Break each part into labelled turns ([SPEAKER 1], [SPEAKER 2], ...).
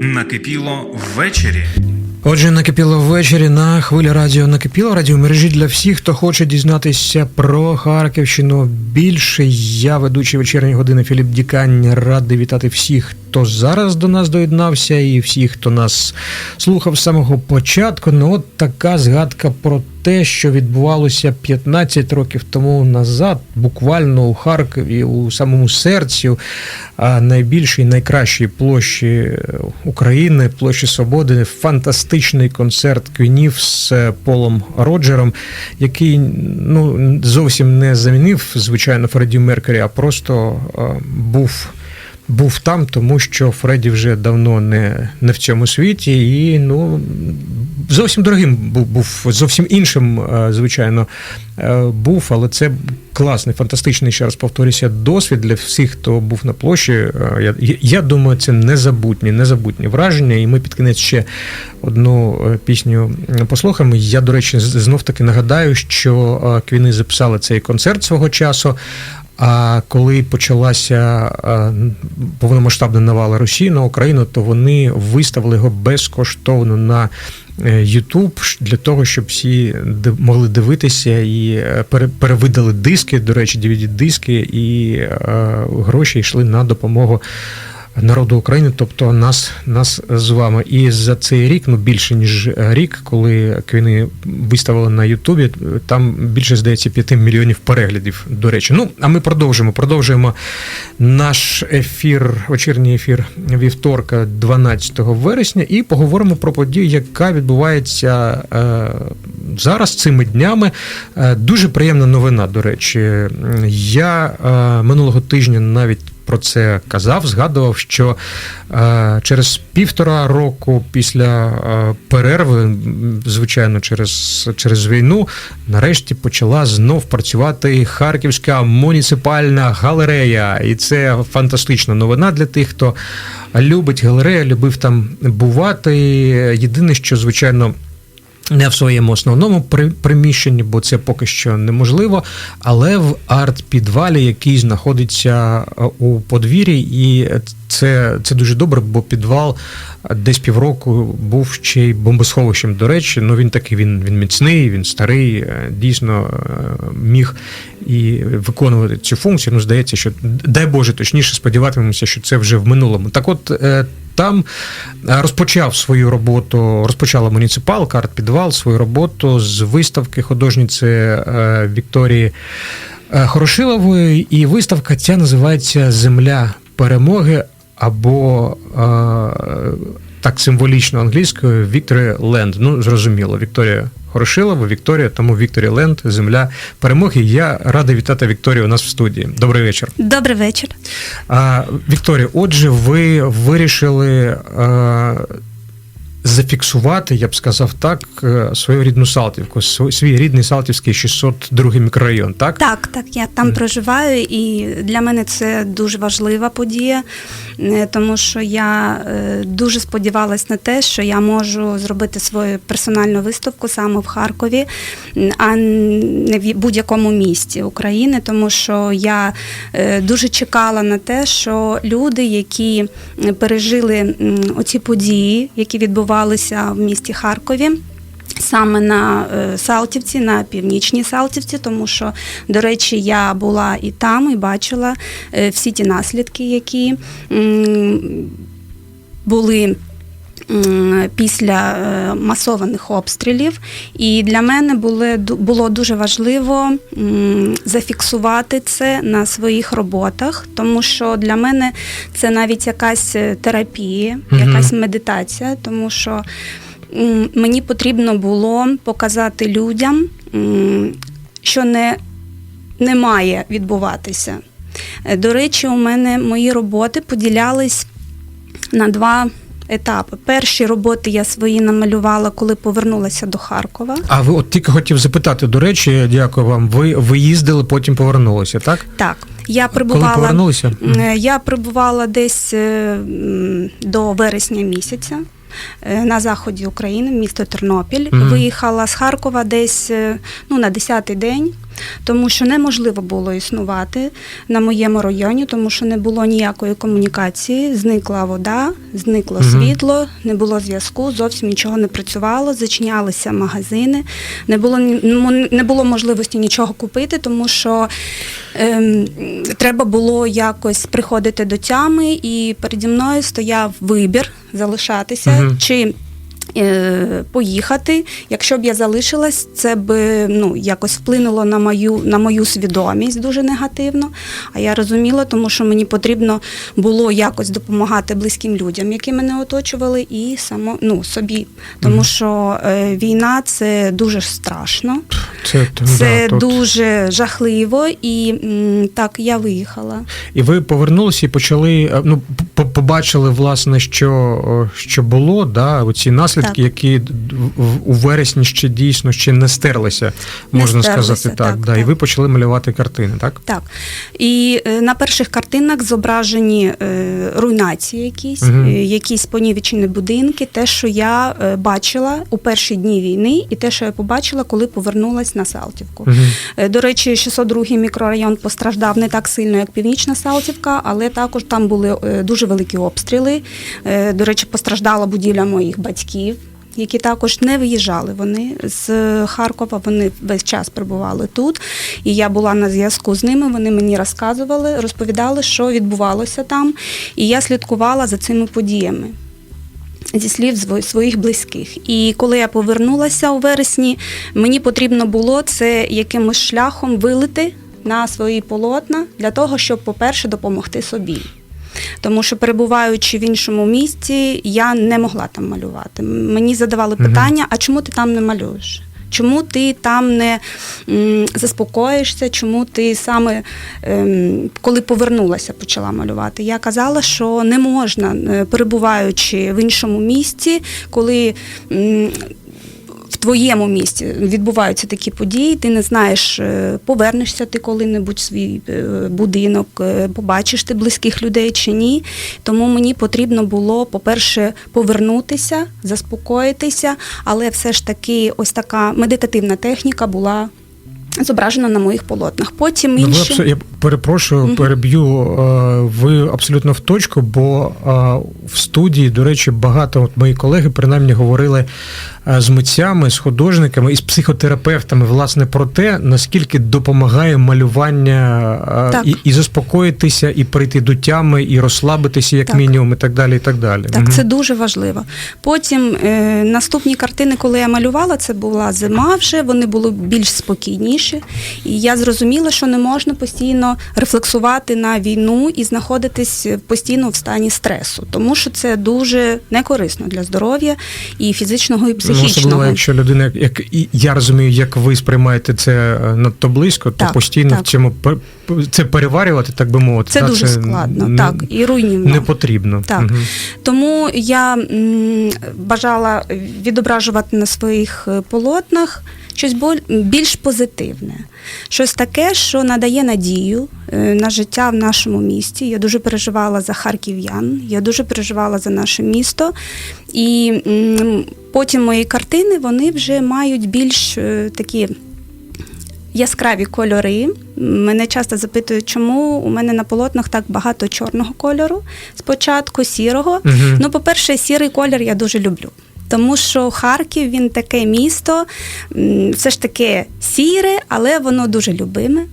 [SPEAKER 1] Накипіло ввечері.
[SPEAKER 2] Отже, накипіло ввечері на хвилі радіо накипіло радіомережі для всіх, хто хоче дізнатися про Харківщину більше. Я ведучий вечірньої години Філіп Дікань. Радий вітати всіх, хто зараз до нас доєднався, і всіх, хто нас слухав з самого початку. Ну, от така згадка про те, що відбувалося 15 років тому назад, буквально у Харкові, у самому серці найбільшій, найкращій площі України, площі Свободи, фантастичний концерт квінів з Полом Роджером, який ну зовсім не замінив, звичайно, Фредді Меркері, а просто а, був. Був там, тому що Фредді вже давно не не в цьому світі, і ну зовсім дорогим був, був зовсім іншим, е, звичайно, е, був, але це класний, фантастичний, ще раз повторюся, досвід для всіх, хто був на площі. Е, Я, я думаю, це незабутні, незабутні враження. І ми під кінець ще одну пісню послухаємо. Я, до речі, знов таки нагадаю, що Квіни записали цей концерт свого часу. А коли почалася повномасштабна навала Росії на Україну, то вони виставили його безкоштовно на YouTube для того, щоб всі могли дивитися і перевидали диски. До речі, DVD-диски, і гроші йшли на допомогу. Народу України, тобто нас нас з вами, і за цей рік, ну більше ніж рік, коли квіни виставили на Ютубі, там більше здається 5 мільйонів переглядів. До речі, ну а ми продовжуємо. Продовжуємо наш ефір, вечірній ефір вівторка, 12 вересня, і поговоримо про подію, яка відбувається е, зараз цими днями. Е, дуже приємна новина. До речі, я е, минулого тижня навіть про це казав, згадував, що е, через півтора року після е, перерви, звичайно, через через війну, нарешті почала знов працювати Харківська муніципальна галерея, і це фантастична новина для тих, хто любить галерею, любив там бувати. Єдине, що звичайно. Не в своєму основному приміщенні, бо це поки що неможливо, але в арт-підвалі, який знаходиться у подвір'ї, і це це дуже добре, бо підвал десь півроку був ще й бомбосховищем. До речі, ну він такий він він міцний, він старий, дійсно міг і виконувати цю функцію. Ну, здається, що дай Боже, точніше сподіватимемося, що це вже в минулому. Так, от там розпочав свою роботу, розпочала муніципалка, карт підвал свою роботу з виставки художниці Вікторії Хорошилової. І виставка ця називається Земля перемоги або так символічно англійською Вікторія Ленд. Ну, зрозуміло, Вікторія Хорошилова, Вікторія, тому Вікторія Ленд, Земля перемоги. Я радий вітати Вікторію у нас в студії. Добрий вечір.
[SPEAKER 3] Добрий вечір.
[SPEAKER 2] А, Вікторія, отже, ви вирішили. А, Зафіксувати, я б сказав так, свою рідну Салтівку, свій рідний Салтівський 602 мікрорайон, так?
[SPEAKER 3] Так, так, я там mm. проживаю, і для мене це дуже важлива подія, тому що я дуже сподівалась на те, що я можу зробити свою персональну виставку саме в Харкові, а не в будь-якому місті України, тому що я дуже чекала на те, що люди, які пережили оці події, які відбувалися, відбувалися в місті Харкові. Саме на Салтівці, на північній Салтівці, тому що, до речі, я була і там, і бачила всі ті наслідки, які були після масованих обстрілів. І для мене було, було дуже важливо зафіксувати це на своїх роботах, тому що для мене це навіть якась терапія, якась медитація, тому що мені потрібно було показати людям, що не, не має відбуватися. До речі, у мене мої роботи поділялись на два етапи. Перші роботи я свої намалювала, коли повернулася до Харкова.
[SPEAKER 2] А ви от тільки хотів запитати, до речі, дякую вам. Ви ви їздили, потім повернулися, так?
[SPEAKER 3] Так. Я прибувала
[SPEAKER 2] Коли?
[SPEAKER 3] Я прибувала десь до вересня місяця. На заході України, місто Тернопіль, угу. виїхала з Харкова десь ну, на 10-й день. Тому що неможливо було існувати на моєму районі, тому що не було ніякої комунікації, зникла вода, зникло
[SPEAKER 2] Мгм.
[SPEAKER 3] світло, не було зв'язку, зовсім нічого не працювало, зачинялися магазини, не було ні- не було можливості нічого купити, тому що ем, треба було якось приходити до тями, і переді мною стояв вибір залишатися
[SPEAKER 2] Мгм.
[SPEAKER 3] чи. Е, Поїхати, якщо б я залишилась, це б ну якось вплинуло на мою на мою свідомість дуже негативно. А я розуміла, тому що мені потрібно було якось допомагати близьким людям, які мене оточували, і само ну собі. Тому що е, війна це дуже страшно.
[SPEAKER 2] Це,
[SPEAKER 3] Це
[SPEAKER 2] да, тут.
[SPEAKER 3] дуже жахливо, і м, так я виїхала.
[SPEAKER 2] І ви повернулися і почали. е, Ну, по- побачили, власне, що, що було, да, оці наслідки,
[SPEAKER 3] Так.
[SPEAKER 2] які у вересні ще дійсно ще не стерлися,
[SPEAKER 3] Не
[SPEAKER 2] можна
[SPEAKER 3] стерлися,
[SPEAKER 2] сказати так.
[SPEAKER 3] так,
[SPEAKER 2] да, І ви почали малювати картини, так?
[SPEAKER 3] Так. І е, на перших картинах зображені е, руйнації якісь, е, якісь понівечені будинки, те, що я бачила у перші дні війни, і те, що я побачила, коли повернулась на Салтівку. Е, До речі, 602 мікрорайон постраждав не так сильно, як Північна Салтівка, але також там були дуже великі обстріли. До речі, постраждала будівля моїх батьків. Які також не виїжджали вони з Харкова, вони весь час перебували тут. І я була на зв'язку з ними. Вони мені розказували, розповідали, що відбувалося там. І я слідкувала за цими подіями зі слів своїх близьких. І коли я повернулася у вересні, мені потрібно було це якимось шляхом вилити на свої полотна для того, щоб, по-перше, допомогти собі. Тому що перебуваючи в іншому місті, я не могла там малювати. Мені задавали питання: а чому ти там не малюєш? Чому ти там не м, заспокоїшся? Чому ти саме ем, коли повернулася, почала малювати? Я казала, що не можна, е, перебуваючи в іншому місті, коли м, в твоєму місті відбуваються такі події, ти не знаєш, е, повернешся ти коли-небудь в свій е, будинок, е, побачиш ти близьких людей чи ні. Тому мені потрібно було, по-перше, повернутися, заспокоїтися, але все ж таки ось така медитативна техніка була зображена на моїх полотнах. Потім
[SPEAKER 2] Ну,
[SPEAKER 3] інші.
[SPEAKER 2] абсо- я перепрошую, переб'ю. е, Ви абсолютно в точку, бо е, в студії, до речі, багато от мої колеги принаймні говорили е, з митцями, з художниками і з психотерапевтами, власне, про те, наскільки допомагає малювання
[SPEAKER 3] Так.
[SPEAKER 2] і, і заспокоїтися, і прийти до тями, і розслабитися, як
[SPEAKER 3] Так.
[SPEAKER 2] мінімум, і так далі. І так далі.
[SPEAKER 3] Так,
[SPEAKER 2] Мгм.
[SPEAKER 3] це дуже важливо. Потім е, наступні картини, коли я малювала, це була зима вже, вони були більш спокійніші. І я зрозуміла, що не можна постійно рефлексувати на війну і знаходитись постійно в стані стресу, тому що це дуже некорисно для здоров'я і фізичного, і
[SPEAKER 2] Ну,
[SPEAKER 3] психічного.
[SPEAKER 2] особливо, якщо людина, як- я розумію, як ви сприймаєте це е, надто близько, то
[SPEAKER 3] Так,
[SPEAKER 2] постійно
[SPEAKER 3] так.
[SPEAKER 2] в цьому це переварювати, так би мовити.
[SPEAKER 3] Це
[SPEAKER 2] та,
[SPEAKER 3] дуже складно,
[SPEAKER 2] н-
[SPEAKER 3] так, і руйнівно.
[SPEAKER 2] Не потрібно.
[SPEAKER 3] Так.
[SPEAKER 2] Мгм.
[SPEAKER 3] Тому я м, бажала відображувати на своїх е, полотнах щось більш позитивне, щось таке, що надає надію е, на життя в нашому місті. Я дуже переживала за харків'ян, я дуже переживала за наше місто. І потім мої картини вони вже мають більш е, такі. Яскраві кольори. Мене часто запитують, чому у мене на полотнах так багато чорного кольору, спочатку сірого.
[SPEAKER 2] Мгм.
[SPEAKER 3] Ну, по-перше, сірий колір я дуже люблю. Тому що Харків він таке місто, все ж таки сіре, але воно дуже любиме.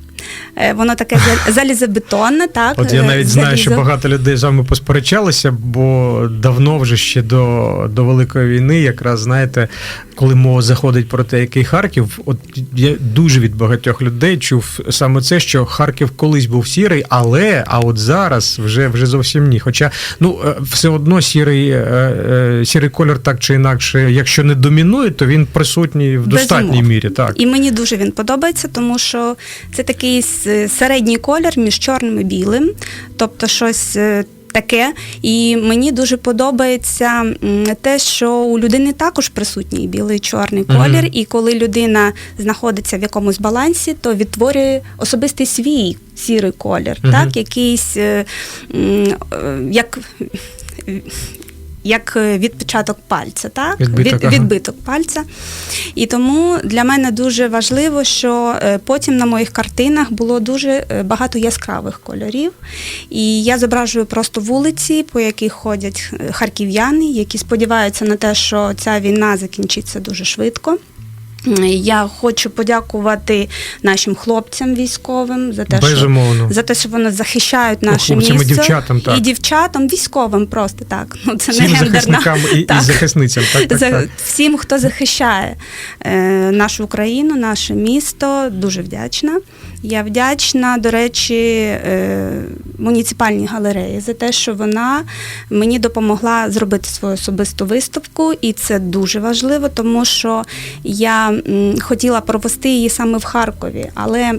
[SPEAKER 3] Е, Воно таке за- залізобетонне, так.
[SPEAKER 2] От я
[SPEAKER 3] е,
[SPEAKER 2] навіть знаю, що багато людей з вами посперечалися, бо давно вже ще до, до Великої війни, якраз знаєте, коли мова заходить про те, який Харків, от я дуже від багатьох людей чув саме це, що Харків колись був сірий, але а от зараз вже вже зовсім ні. Хоча ну е, все одно сірий, сірий колір так чи інакше, якщо не домінує, то він присутній в достатній мірі. Так.
[SPEAKER 3] І мені дуже він подобається, тому що це такий с- середній колір між чорним і білим, тобто щось. е, Таке, і мені дуже подобається те, що у людини також присутній білий чорний
[SPEAKER 2] Мгм.
[SPEAKER 3] колір, і коли людина знаходиться в якомусь балансі, то відтворює особистий свій сірий колір,
[SPEAKER 2] Мгм.
[SPEAKER 3] так, якийсь е, е, як як е, відпечаток пальця, так?
[SPEAKER 2] Відбиток,
[SPEAKER 3] Від,
[SPEAKER 2] ага.
[SPEAKER 3] відбиток пальця. І тому для мене дуже важливо, що е, потім на моїх картинах було дуже е, багато яскравих кольорів. І я зображую просто вулиці, по яких ходять харків'яни, які сподіваються на те, що ця війна закінчиться дуже швидко. Я хочу подякувати нашим хлопцям військовим за те, що за те, що вони захищають наше
[SPEAKER 2] хлопцям і дівчатам, так.
[SPEAKER 3] І дівчатам, військовим просто так. Ну, це
[SPEAKER 2] Всім
[SPEAKER 3] не гендерна.
[SPEAKER 2] захисникам і, і захисницям. Так, так,
[SPEAKER 3] За
[SPEAKER 2] так.
[SPEAKER 3] всім, хто захищає е, нашу Україну, наше місто, дуже вдячна. Я вдячна, до речі, е, муніципальній галереї за те, що вона мені допомогла зробити свою особисту виставку, і це дуже важливо, тому що я хотіла провести її саме в Харкові, але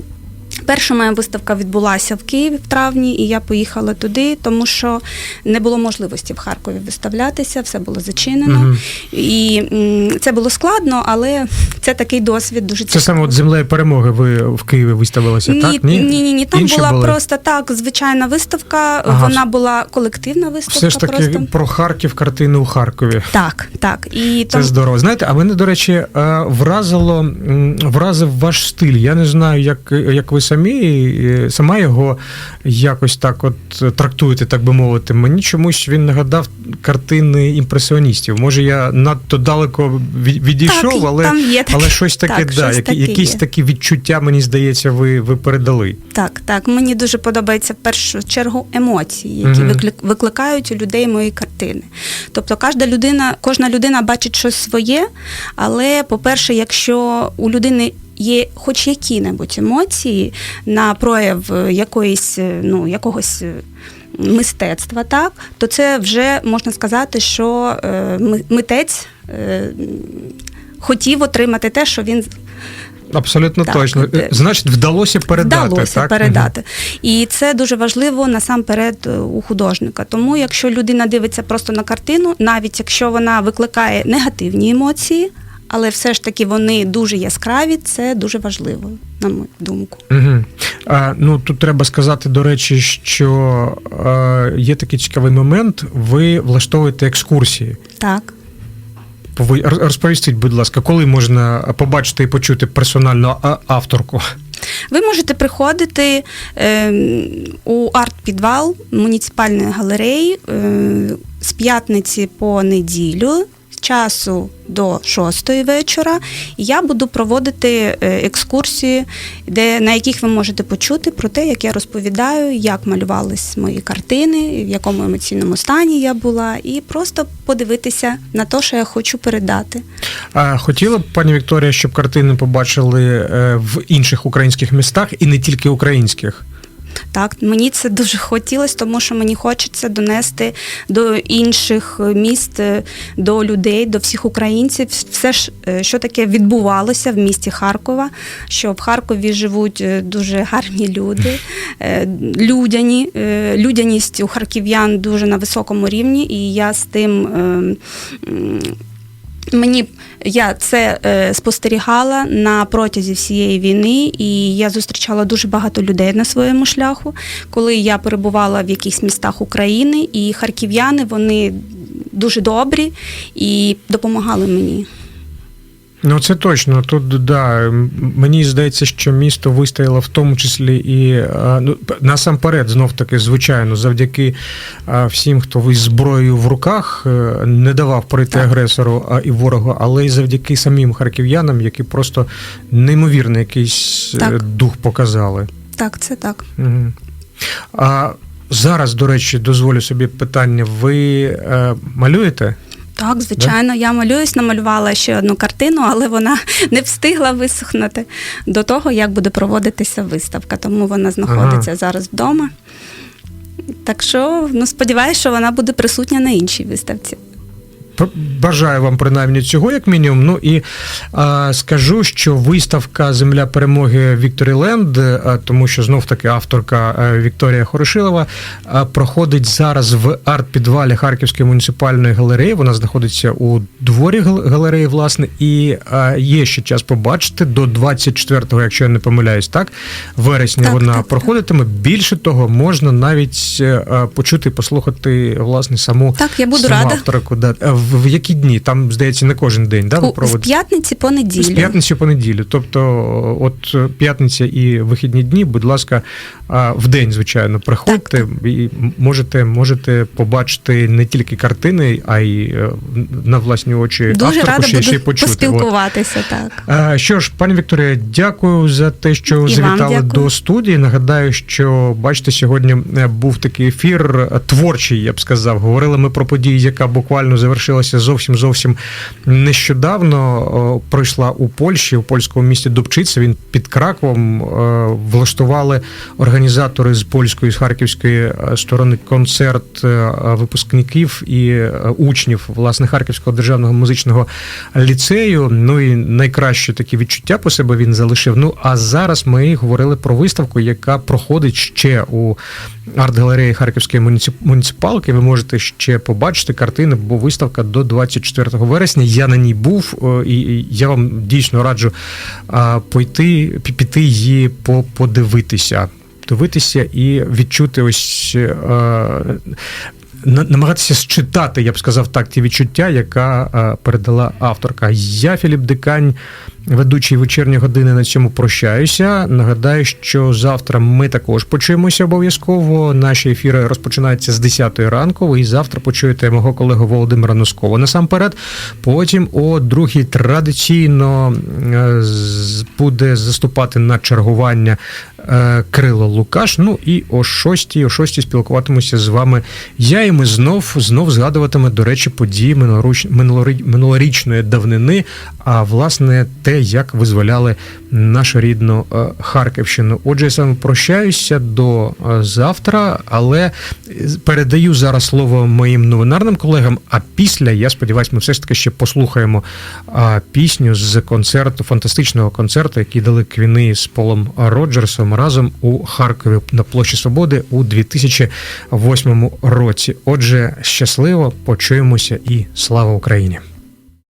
[SPEAKER 3] Перша моя виставка відбулася в Києві в травні, і я поїхала туди, тому що не було можливості в Харкові виставлятися, все було зачинено.
[SPEAKER 2] Мгм.
[SPEAKER 3] І м, це було складно, але це такий досвід дуже
[SPEAKER 2] Це саме от землею перемоги ви в Києві виставилися,
[SPEAKER 3] Ні,
[SPEAKER 2] так?
[SPEAKER 3] ні, ні, ні, там
[SPEAKER 2] Інші
[SPEAKER 3] була
[SPEAKER 2] були?
[SPEAKER 3] просто так звичайна виставка.
[SPEAKER 2] Ага.
[SPEAKER 3] Вона була колективна виставка.
[SPEAKER 2] Все ж таки
[SPEAKER 3] просто.
[SPEAKER 2] про Харків картини у Харкові.
[SPEAKER 3] Так, так. І
[SPEAKER 2] Це
[SPEAKER 3] там...
[SPEAKER 2] здорово. Знаєте, а мене, до речі, е, вразило, вразив ваш стиль. Я не знаю, як, як ви самі е, сама його якось так от трактуєте, так би мовити. Мені чомусь він нагадав картини імпресіоністів. Може, я надто далеко відійшов,
[SPEAKER 3] Так,
[SPEAKER 2] але,
[SPEAKER 3] є
[SPEAKER 2] але щось таке,
[SPEAKER 3] Так,
[SPEAKER 2] да,
[SPEAKER 3] щось
[SPEAKER 2] які,
[SPEAKER 3] таке
[SPEAKER 2] якісь
[SPEAKER 3] є.
[SPEAKER 2] такі відчуття, мені здається, ви, ви передали.
[SPEAKER 3] Так, так. Мені дуже подобається в першу чергу емоції, які виклик- викликають у людей мої картини. Тобто кожна людина, кожна людина бачить щось своє, але, по-перше, якщо у людини є хоч які-небудь емоції на прояв е, якоїсь, е, ну, якогось. е, Мистецтва, так, то це вже можна сказати, що е, митець е, хотів отримати те, що він
[SPEAKER 2] Абсолютно
[SPEAKER 3] Так,
[SPEAKER 2] точно. Значить, вдалося передати.
[SPEAKER 3] Вдалося
[SPEAKER 2] так?
[SPEAKER 3] передати. І це дуже важливо насамперед у художника. Тому, якщо людина дивиться просто на картину, навіть якщо вона викликає негативні емоції, але все ж таки вони дуже яскраві, це дуже важливо, на мою думку.
[SPEAKER 2] Угу. А, ну тут треба сказати, до речі, що е, є такий цікавий момент. Ви влаштовуєте екскурсії.
[SPEAKER 3] Так.
[SPEAKER 2] Розповістіть, будь ласка, коли можна побачити і почути персональну авторку?
[SPEAKER 3] Ви можете приходити е, у арт-підвал муніципальної галереї е, з п'ятниці по неділю. Часу до шостої вечора, я буду проводити е, екскурсії, де, на яких ви можете почути про те, як я розповідаю, як малювались мої картини, в якому емоційному стані я була, і просто подивитися на те, що я хочу передати.
[SPEAKER 2] А хотіла б пані Вікторія, щоб картини побачили е, в інших українських містах і не тільки українських.
[SPEAKER 3] Так, мені це дуже хотілося, тому що мені хочеться донести до інших міст, е, до людей, до всіх українців, все ж, е, що таке відбувалося в місті Харкова, що в Харкові живуть е, дуже гарні люди, людяні. Людяність у харків'ян дуже на високому рівні, і я з тим. Мені я це е, спостерігала на протязі всієї війни, і я зустрічала дуже багато людей на своєму шляху, коли я перебувала в якихось містах України, і харків'яни вони дуже добрі і допомагали мені.
[SPEAKER 2] Ну, це точно. Тут да, мені здається, що місто вистояло в тому числі і ну, насамперед, знов таки, звичайно, завдяки всім, хто із зброєю в руках е, не давав пройти агресору і ворогу, але й завдяки самим харків'янам, які просто неймовірний якийсь е,
[SPEAKER 3] Так.
[SPEAKER 2] дух показали.
[SPEAKER 3] Так, це так.
[SPEAKER 2] Угу. А зараз, до речі, дозволю собі питання: ви е, малюєте?
[SPEAKER 3] Так, звичайно, я малююсь, намалювала ще одну картину, але вона не встигла висохнути до того, як буде проводитися виставка. Тому вона знаходиться зараз вдома. Так що ну, сподіваюся, що вона буде присутня на іншій виставці.
[SPEAKER 2] Бажаю вам принаймні цього, як мінімум. Ну і а, скажу, що виставка Земля перемоги Вікторі Ленд, а, тому що знов таки авторка а, Вікторія Хорошилова а, проходить зараз в арт-підвалі Харківської муніципальної галереї. Вона знаходиться у дворі галереї, власне, і а, є ще час побачити до 24-го, якщо я не помиляюсь, так вересня
[SPEAKER 3] Так,
[SPEAKER 2] вона
[SPEAKER 3] так, так.
[SPEAKER 2] проходитиме. Більше того, можна навіть е, а, почути, послухати власне саму
[SPEAKER 3] Так, я буду
[SPEAKER 2] саму
[SPEAKER 3] рада.
[SPEAKER 2] авторку. Да. В, в які дні? Там, здається, не кожен день, да, ви
[SPEAKER 3] проводите? з п'ятниці по
[SPEAKER 2] З п'ятниці по неділю. Тобто, от е, п'ятниця і вихідні дні, будь ласка, а, в день, звичайно, приходьте і можете, можете побачити не тільки картини, а й е, на власні очі
[SPEAKER 3] Дуже
[SPEAKER 2] авторку
[SPEAKER 3] рада
[SPEAKER 2] ще,
[SPEAKER 3] буду
[SPEAKER 2] ще й почути. От.
[SPEAKER 3] Так.
[SPEAKER 2] А, Що ж, пані Вікторія, дякую за те, що
[SPEAKER 3] І
[SPEAKER 2] завітали
[SPEAKER 3] дякую.
[SPEAKER 2] до студії. Нагадаю, що бачите, сьогодні е, був такий ефір е, творчий, я б сказав. Говорили ми про подію, яка буквально завершилася зовсім зовсім нещодавно. Пройшла у Польщі, у польському місті Дубчиця. Він під Краковом влаштували організатори з польської з харківської е, сторони концерт е, випускників і е, учнів власне Харківського державного музичного ліцею. Ну і найкраще такі відчуття по себе він залишив. Ну а зараз ми говорили про виставку, яка проходить ще у арт-галереї Харківської муніципалки. Ви можете ще побачити картини, бо виставка до 24 вересня. Я на ній був, е, і я вам дійсно раджу пойти, піти її по- подивитися. Дивитися і відчути ось. На- намагатися считати, я б сказав так, ті відчуття, яка передала авторка. Я, Філіп Дикань, ведучий вечірні години, на цьому прощаюся. Нагадаю, що завтра ми також почуємося обов'язково. Наші ефіри розпочинаються з 10 ранку. І завтра почуєте мого колегу Володимира Носкова насамперед. Потім о другій традиційно е, буде заступати на чергування е, Крило Лукаш. Ну і о 6, о 6 спілкуватимуся з вами. Я і ми знов знов згадуватиме, до речі, події минулоруч- минулорі- минулорічної давнини. А власне те, як визволяли нашу рідну е, Харківщину. Отже, я з прощаюся до е, завтра, але передаю зараз слово моїм новинарним колегам. А після, я сподіваюся, ми все ж таки ще послухаємо пісню з концерту, фантастичного концерту, який дали квіни з Полом Роджерсом разом у Харкові на площі Свободи у 2008 році. Отже, щасливо почуємося і слава Україні!